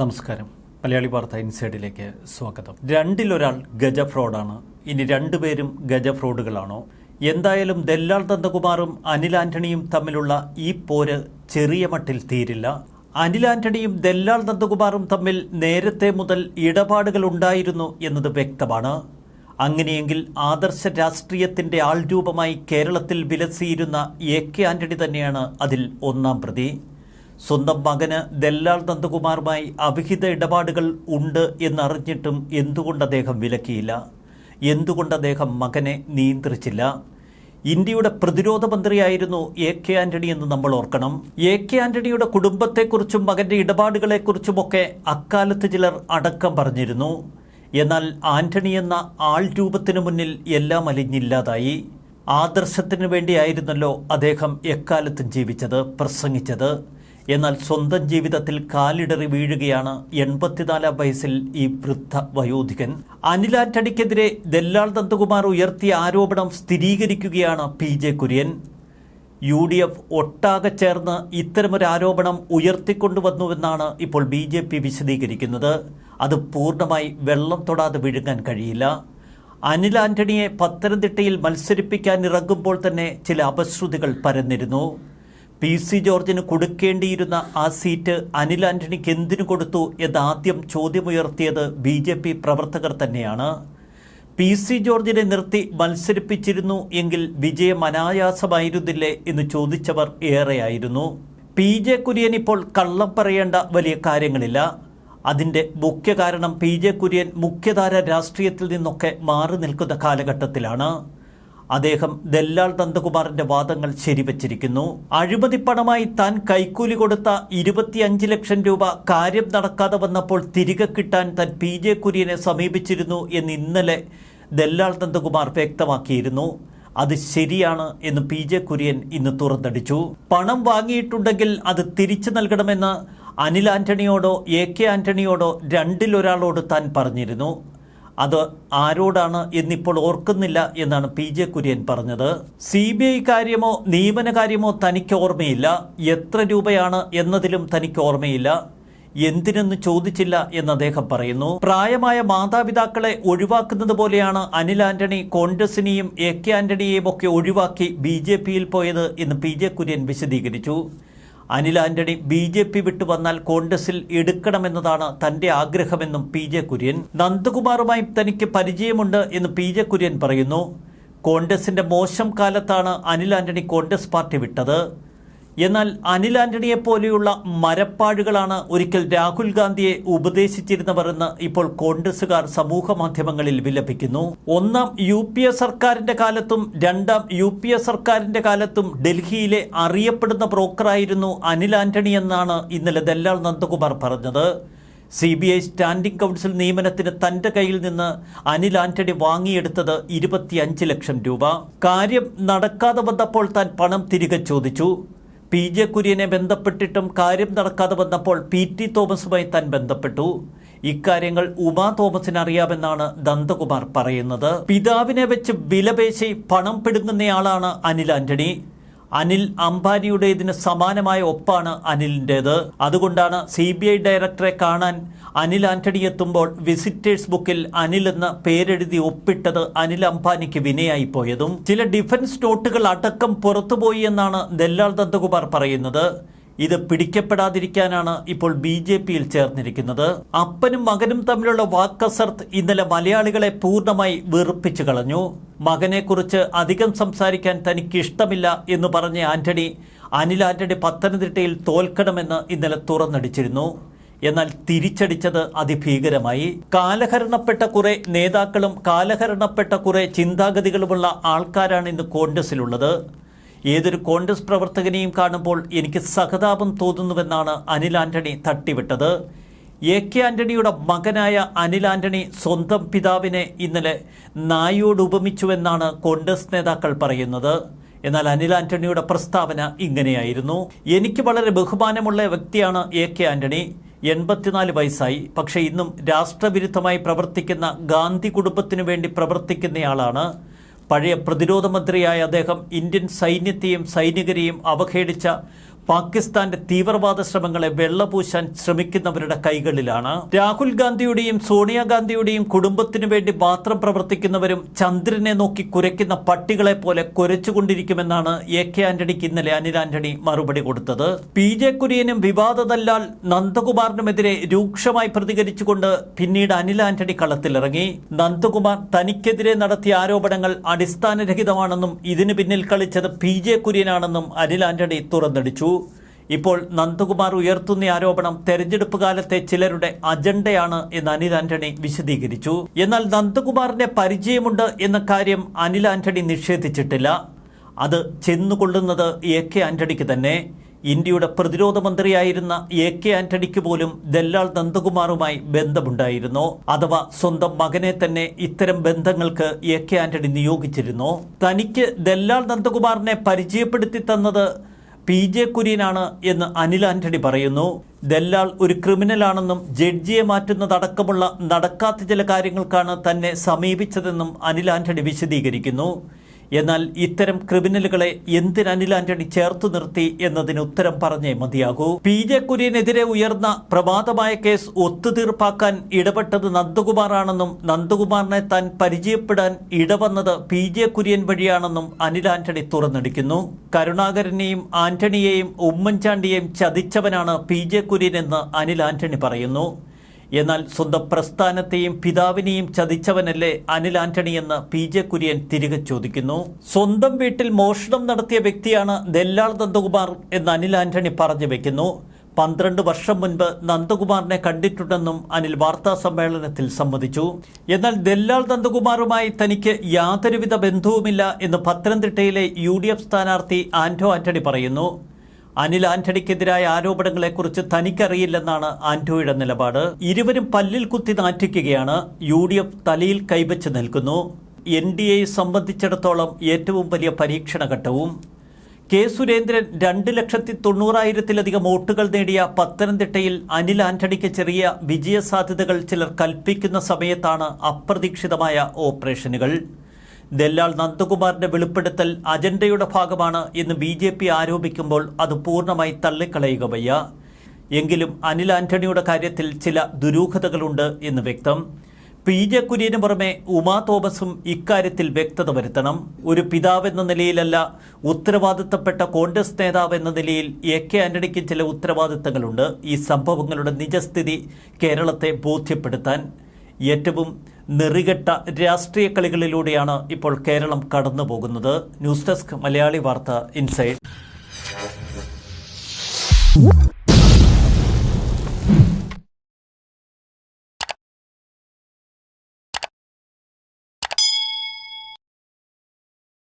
നമസ്കാരം. മലയാളി വാർത്ത ഇൻസൈഡിലേക്ക് സ്വാഗതം. രണ്ടിലൊരാൾ ഗജ ഫ്രോഡാണ്. ഇനി രണ്ടുപേരും ഗജ ഫ്രോഡുകളാണോ? എന്തായാലും ദല്ലാൾ നന്ദകുമാറും അനിൽ ആന്റണിയും തമ്മിലുള്ള ഈ പോര് ചെറിയ മട്ടിൽ തീരില്ല. അനിൽ ആന്റണിയും ദല്ലാൾ നന്ദകുമാറും തമ്മിൽ നേരത്തെ മുതൽ ഇടപാടുകൾ ഉണ്ടായിരുന്നു എന്നത് വ്യക്തമാണ്. അങ്ങനെയെങ്കിൽ ആദർശ രാഷ്ട്രീയത്തിന്റെ ആൾരൂപമായി കേരളത്തിൽ വിലസിയിരുന്ന എ കെ ആന്റണി തന്നെയാണ് അതിൽ ഒന്നാം പ്രതി. സ്വന്തം മകന് ദല്ലാൽ നന്ദകുമാറുമായി അവിഹിത ഇടപാടുകൾ ഉണ്ട് എന്നറിഞ്ഞിട്ടും എന്തുകൊണ്ട് അദ്ദേഹം വിലക്കിയില്ല? എന്തുകൊണ്ട് അദ്ദേഹം മകനെ നിയന്ത്രിച്ചില്ല? ഇന്ത്യയുടെ പ്രതിരോധ മന്ത്രിയായിരുന്നു എ കെ ആന്റണി എന്ന് നമ്മൾ ഓർക്കണം. എ കെ ആന്റണിയുടെ കുടുംബത്തെക്കുറിച്ചും മകന്റെ ഇടപാടുകളെക്കുറിച്ചുമൊക്കെ അക്കാലത്ത് ചിലർ അടക്കം പറഞ്ഞിരുന്നു. എന്നാൽ ആന്റണി എന്ന ആൾ രൂപത്തിനു മുന്നിൽ എല്ലാം അലിഞ്ഞില്ലാതായി. ആദർശത്തിനു വേണ്ടിയായിരുന്നല്ലോ അദ്ദേഹം എക്കാലത്തും ജീവിച്ചത് പ്രസംഗിച്ചത്. എന്നാൽ സ്വന്തം ജീവിതത്തിൽ കാലിടറി വീഴുകയാണ് എൺപത്തിനാലാം വയസ്സിൽ ഈ വൃദ്ധ വയോധികൻ. അനിൽ ആന്റണിക്കെതിരെ ദല്ലാൾ നന്ദകുമാർ ഉയർത്തിയ ആരോപണം സ്ഥിരീകരിക്കുകയാണ് P J Kurian. U D F ഒട്ടാകെ ചേർന്ന് ഇത്തരമൊരു ആരോപണം ഉയർത്തിക്കൊണ്ടുവന്നുവെന്നാണ് ഇപ്പോൾ ബി ജെ പി വിശദീകരിക്കുന്നത്. അത് പൂർണമായി വെള്ളം തൊടാതെ വിഴുങ്ങാൻ കഴിയില്ല. അനിൽ ആന്റണിയെ പത്തനംതിട്ടയിൽ മത്സരിപ്പിക്കാൻ ഇറങ്ങുമ്പോൾ തന്നെ ചില അപശ്രുതികൾ പരന്നിരുന്നു. പി സി ജോർജിന് കൊടുക്കേണ്ടിയിരുന്ന ആ സീറ്റ് അനിൽ ആന്റണിക്ക് എന്തിനു കൊടുത്തു എന്നാദ്യം ചോദ്യമുയർത്തിയത് ബി ജെ പി പ്രവർത്തകർ തന്നെയാണ്. പി സി ജോർജിനെ നിർത്തി മത്സരിപ്പിച്ചിരുന്നു എങ്കിൽ വിജയം അനായാസമായിരുന്നില്ലേ എന്ന് ചോദിച്ചവർ ഏറെയായിരുന്നു. പി ജെ കുര്യൻ ഇപ്പോൾ കള്ളം പറയേണ്ട വലിയ കാര്യങ്ങളില്ല. അതിന്റെ മുഖ്യ കാരണം പി ജെ കുര്യൻ മുഖ്യധാര രാഷ്ട്രീയത്തിൽ നിന്നൊക്കെ മാറി നിൽക്കുന്ന കാലഘട്ടത്തിലാണ്. അദ്ദേഹം ദല്ലാൾ നന്ദകുമാറിന്റെ വാദങ്ങൾ ശരിവച്ചിരിക്കുന്നു. അഴിമതി പണമായി താൻ കൈക്കൂലി കൊടുത്ത ഇരുപത്തിയഞ്ച് ലക്ഷം രൂപ കാര്യം നടക്കാതെ വന്നപ്പോൾ തിരികെ കിട്ടാൻ താൻ പി ജെ കുര്യനെ സമീപിച്ചിരുന്നു എന്ന് ഇന്നലെ ദല്ലാൾ നന്ദകുമാർ വ്യക്തമാക്കിയിരുന്നു. അത് ശരിയാണ് എന്ന് പി ജെ കുര്യൻ ഇന്ന് തുറന്നടിച്ചു. പണം വാങ്ങിയിട്ടുണ്ടെങ്കിൽ അത് തിരിച്ചു നൽകണമെന്ന് അനിൽ ആന്റണിയോടോ എ കെ ആന്റണിയോടോ രണ്ടിലൊരാളോട് താൻ പറഞ്ഞിരുന്നു. അത് ആരോടാണ് എന്നിപ്പോൾ ഓർക്കുന്നില്ല എന്നാണ് പി ജെ കുര്യൻ പറഞ്ഞത്. സി ബി ഐ കാര്യമോ നിയമന കാര്യമോ തനിക്ക് ഓർമ്മയില്ല. എത്ര രൂപയാണ് എന്നതിലും തനിക്ക് ഓർമ്മയില്ല. എന്തിനെന്ന് ചോദിച്ചില്ല എന്ന് അദ്ദേഹം പറയുന്നു. പ്രായമായ മാതാപിതാക്കളെ ഒഴിവാക്കുന്നത് പോലെയാണ് അനിൽ ആന്റണി കോൺഗ്രസിനെയും എ കെ ആന്റണിയെയും ഒക്കെ ഒഴിവാക്കി ബി ജെ പിയിൽ പോയത് എന്ന് പി ജെ കുര്യൻ വിശദീകരിച്ചു. Anil Antony B J P വിട്ടു വന്നാൽ കോൺഗ്രസിൽ എടുക്കണമെന്നതാണ് തന്റെ ആഗ്രഹമെന്നും പി ജെ കുര്യൻ. നന്ദകുമാറുമായി തനിക്ക് പരിചയമുണ്ട് എന്ന് പി ജെ കുര്യൻ പറയുന്നു. കോൺഗ്രസിന്റെ മോശം കാലത്താണ് അനിൽ ആന്റണി കോൺഗ്രസ് പാർട്ടി വിട്ടത്. എന്നാൽ അനിൽ ആന്റണിയെ പോലെയുള്ള മരപ്പാടുകളാണ് ഒരിക്കൽ രാഹുൽ ഗാന്ധിയെ ഉപദേശിച്ചിരുന്നവരെന്ന് ഇപ്പോൾ കോൺഗ്രസുകാർ സമൂഹ മാധ്യമങ്ങളിൽ വിലപിക്കുന്നു. ഒന്നാം യു പി എ സർക്കാരിന്റെ കാലത്തും രണ്ടാം യു പി എ സർക്കാരിന്റെ കാലത്തും ഡൽഹിയിലെ അറിയപ്പെടുന്ന ബ്രോക്കറായിരുന്നു അനിൽ ആന്റണി എന്നാണ് ഇന്നലെ ദല്ലാൾ നന്ദകുമാർ പറഞ്ഞത്. C B I standing counsel നിയമനത്തിന് തന്റെ കയ്യിൽ നിന്ന് അനിൽ ആന്റണി വാങ്ങിയെടുത്തത് ഇരുപത്തിയഞ്ച് ലക്ഷം രൂപ. കാര്യം നടക്കാതെ വന്നപ്പോൾ താൻ പണം തിരികെ ചോദിച്ചു. പി ജെ കുര്യനെ ബന്ധപ്പെട്ടിട്ടും കാര്യം നടക്കാതെ വന്നപ്പോൾ പി ടി തോമസുമായി താൻ ബന്ധപ്പെട്ടു. ഇക്കാര്യങ്ങൾ ഉമാ തോമസിന് അറിയാമെന്നാണ് ദന്തകുമാർ പറയുന്നത്. പിതാവിനെ വെച്ച് വിലപേശി പണം പിടുങ്ങുന്നയാളാണ് അനിൽ ആന്റണി. അനിൽ അംബാനിയുടേതിന് സമാനമായ ഒപ്പാണ് അനിലിന്റേത്. അതുകൊണ്ടാണ് സി ബി ഐ ഡയറക്ടറെ കാണാൻ അനിൽ ആന്റണി എത്തുമ്പോൾ വിസിറ്റേഴ്സ് ബുക്കിൽ അനിൽ എന്ന പേരെഴുതി ഒപ്പിട്ടത് അനിൽ അംബാനിക്ക് വിനയായി പോയതും. ചില ഡിഫൻസ് നോട്ടുകൾ അടക്കം പുറത്തുപോയി എന്നാണ് ദല്ലാൾ നന്ദകുമാർ പറയുന്നത്. ഇത് പിടിക്കപ്പെടാതിരിക്കാനാണ് ഇപ്പോൾ ബി ജെ പിയിൽ ചേർന്നിരിക്കുന്നത്. അപ്പനും മകനും തമ്മിലുള്ള വാക്കസർത്ത് ഇന്നലെ മലയാളികളെ പൂർണമായി വെറുപ്പിച്ചു കളഞ്ഞു. മകനെക്കുറിച്ച് അധികം സംസാരിക്കാൻ തനിക്ക് ഇഷ്ടമില്ല എന്ന് പറഞ്ഞ ആന്റണി അനിൽ ആന്റണി പത്തനംതിട്ടയിൽ തോൽക്കണമെന്ന് ഇന്നലെ തുറന്നടിച്ചിരുന്നു. എന്നാൽ തിരിച്ചടിച്ചത് അതിഭീകരമായി. കാലഹരണപ്പെട്ട കുറെ നേതാക്കളും കാലഹരണപ്പെട്ട കുറെ ചിന്താഗതികളുമുള്ള ആൾക്കാരാണ് ഇന്ന് കോൺഗ്രസിലുള്ളത്. ഏതൊരു കോൺഗ്രസ് പ്രവർത്തകനെയും കാണുമ്പോൾ എനിക്ക് സഹതാപം തോന്നുന്നുവെന്നാണ് അനിൽ ആന്റണി തട്ടിവിട്ടത്. എ കെ ആന്റണിയുടെ മകനായ അനിൽ ആന്റണി സ്വന്തം പിതാവിനെ ഇന്നലെ നായോട് ഉപമിച്ചുവെന്നാണ് കോൺഗ്രസ് നേതാക്കൾ പറയുന്നത്. എന്നാൽ അനിൽ ആന്റണിയുടെ പ്രസ്താവന ഇങ്ങനെയായിരുന്നു. എനിക്ക് വളരെ ബഹുമാനമുള്ള വ്യക്തിയാണ് എ കെ ആന്റണി. എൺപത്തിനാല് വയസ്സായി. പക്ഷേ ഇന്നും രാഷ്ട്രവിരുദ്ധമായി പ്രവർത്തിക്കുന്ന ഗാന്ധി കുടുംബത്തിനു വേണ്ടി പ്രവർത്തിക്കുന്നയാളാണ്. പഴയ പ്രതിരോധ മന്ത്രിയായ അദ്ദേഹം ഇന്ത്യൻ സൈന്യത്തെയും സൈനികരെയും അവഹേളിച്ച പാകിസ്ഥാന്റെ തീവ്രവാദ ശ്രമങ്ങളെ വെള്ളപൂശാൻ ശ്രമിക്കുന്നവരുടെ കൈകളിലാണ്. രാഹുൽ ഗാന്ധിയുടെയും സോണിയാഗാന്ധിയുടെയും കുടുംബത്തിനു വേണ്ടി മാത്രം പ്രവർത്തിക്കുന്നവരും ചന്ദ്രനെ നോക്കി കുരയ്ക്കുന്ന പട്ടികളെ പോലെ കുരച്ചുകൊണ്ടിരിക്കുമെന്നാണ് എ കെ ആന്റണിക്ക് ഇന്നലെ അനിൽ ആന്റണി മറുപടി കൊടുത്തത്. പി ജെ കുര്യനും വിവാദ ദല്ലാൽ നന്ദകുമാറിനുമെതിരെ രൂക്ഷമായി പ്രതികരിച്ചുകൊണ്ട് പിന്നീട് അനിൽ ആന്റണി കളത്തിലിറങ്ങി. നന്ദകുമാർ തനിക്കെതിരെ നടത്തിയ ആരോപണങ്ങൾ അടിസ്ഥാനരഹിതമാണെന്നും ഇതിനു പിന്നിൽ കളിച്ചത് പി ജെ കുര്യനാണെന്നും അനിൽ ആന്റണി തുറന്നടിച്ചു. ഇപ്പോൾ നന്ദകുമാർ ഉയർത്തുന്ന ആരോപണം തെരഞ്ഞെടുപ്പ് കാലത്തെ ചിലരുടെ അജണ്ടയാണ് എന്ന് അനിൽ ആന്റണി വിശദീകരിച്ചു. എന്നാൽ നന്ദകുമാറിന്റെ പരിചയമുണ്ട് എന്ന കാര്യം അനിൽ ആന്റണി നിഷേധിച്ചിട്ടില്ല. അത് ചെന്നുകൊള്ളുന്നത് എ കെ ആന്റണിക്ക് തന്നെ. ഇന്ത്യയുടെ പ്രതിരോധ മന്ത്രിയായിരുന്ന എ കെ ആന്റണിക്ക് പോലും ദല്ലാൾ നന്ദകുമാറുമായി ബന്ധമുണ്ടായിരുന്നു. അഥവാ സ്വന്തം മകനെ തന്നെ ഇത്തരം ബന്ധങ്ങൾക്ക് എ കെ ആന്റണി നിയോഗിച്ചിരുന്നു. തനിക്ക് ദല്ലാൾ നന്ദകുമാറിനെ പരിചയപ്പെടുത്തി തന്നത് പി ജെ കുര്യനാണ് എന്ന് അനിൽ ആന്റണി പറയുന്നു. ദല്ലാൾ ഒരു ക്രിമിനലാണെന്നും ജഡ്ജിയെ മാറ്റുന്നതടക്കമുള്ള നടക്കാത്ത ചില കാര്യങ്ങൾക്കാണ് തന്നെ സമീപിച്ചതെന്നും അനിൽ ആന്റണി വിശദീകരിക്കുന്നു. എന്നാൽ ഇത്തരം ക്രിമിനലുകളെ എന്തിന് അനിൽ ആന്റണി ചേർത്തു നിർത്തി എന്നതിന് ഉത്തരം പറഞ്ഞേ മതിയാകൂ. പി ജെ കുര്യനെതിരെ ഉയർന്ന പ്രമാദമായ കേസ് ഒത്തുതീർപ്പാക്കാൻ ഇടപെട്ടത് നന്ദകുമാറാണെന്നും നന്ദകുമാറിനെ താൻ പരിചയപ്പെടാൻ ഇടവന്നത് പി ജെ കുര്യൻ വഴിയാണെന്നും അനിൽ ആന്റണി തുറന്നടിക്കുന്നു. കരുണാകരനെയും ആന്റണിയെയും ഉമ്മൻചാണ്ടിയെയും ചതിച്ചവനാണ് പി ജെ കുര്യൻ എന്ന് അനിൽ ആന്റണി പറയുന്നു. എന്നാൽ സ്വന്തം പ്രസ്ഥാനത്തെയും പിതാവിനെയും ചതിച്ചവനല്ലേ അനിൽ ആന്റണി എന്ന് പി ജെ കുര്യൻ തിരികെ ചോദിക്കുന്നു. സ്വന്തം വീട്ടിൽ മോഷണം നടത്തിയ വ്യക്തിയാണ് നെല്ലാൾ നന്ദകുമാർ എന്ന് അനിൽ ആന്റണി പറഞ്ഞു വെക്കുന്നു. പന്ത്രണ്ട് വർഷം മുൻപ് നന്ദകുമാറിനെ കണ്ടിട്ടുണ്ടെന്നും അനിൽ വാർത്താ സമ്മേളനത്തിൽ സമ്മതിച്ചു. എന്നാൽ ദല്ലാൾ നന്ദകുമാറുമായി തനിക്ക് യാതൊരുവിധ ബന്ധവുമില്ല എന്ന് പത്തനംതിട്ടയിലെ യു ഡി എഫ് സ്ഥാനാർത്ഥി ആന്റോ ആന്റണി പറയുന്നു. അനിൽ ആന്റണിക്കെതിരായ ആരോപണങ്ങളെക്കുറിച്ച് തനിക്കറിയില്ലെന്നാണ് ആന്റോയുടെ നിലപാട്. ഇരുവരും പല്ലിൽ കുത്തി നാറ്റിക്കുകയാണ്. യു ഡി എഫ് തലയിൽ കൈവച്ച് നിൽക്കുന്നു. എൻ ഡി എയെ സംബന്ധിച്ചിടത്തോളം ഏറ്റവും വലിയ പരീക്ഷണ ഘട്ടവും കെ സുരേന്ദ്രൻ രണ്ട് ലക്ഷത്തി തൊണ്ണൂറായിരത്തിലധികം വോട്ടുകൾ നേടിയ പത്തനംതിട്ടയിൽ അനിൽ ആന്റണിക്ക് ചെറിയ വിജയസാധ്യതകൾ ചിലർ കൽപ്പിക്കുന്ന സമയത്താണ് അപ്രതീക്ഷിതമായ ഓപ്പറേഷനുകൾ. ദല്ലാൾ നന്ദകുമാറിന്റെ വെളിപ്പെടുത്തൽ അജണ്ടയുടെ ഭാഗമാണ് എന്ന് ബി ജെ പി ആരോപിക്കുമ്പോൾ അത് പൂർണമായി തള്ളിക്കളയുക വയ്യ. എങ്കിലും അനിൽ ആന്റണിയുടെ കാര്യത്തിൽ ചില ദുരൂഹതകളുണ്ട് എന്ന് വ്യക്തം. പി ജെ കുര്യന് പുറമെ ഉമാ തോമസും ഇക്കാര്യത്തിൽ വ്യക്തത വരുത്തണം. ഒരു പിതാവെന്ന നിലയിലല്ല ഉത്തരവാദിത്തപ്പെട്ട കോൺഗ്രസ് നേതാവ് എന്ന നിലയിൽ എ കെ ആന്റണിക്ക് ചില ഉത്തരവാദിത്തങ്ങളുണ്ട്. ഈ സംഭവങ്ങളുടെ നിജസ്ഥിതി കേരളത്തെ ബോധ്യപ്പെടുത്താൻ. ഏറ്റവും നെറികെട്ട രാഷ്ട്രീയ കളികളിലൂടെയാണ് ഇപ്പോൾ കേരളം കടന്നു പോകുന്നത്. ന്യൂസ് ഡെസ്ക് മലയാളി വാർത്ത ഇൻസൈഡ്.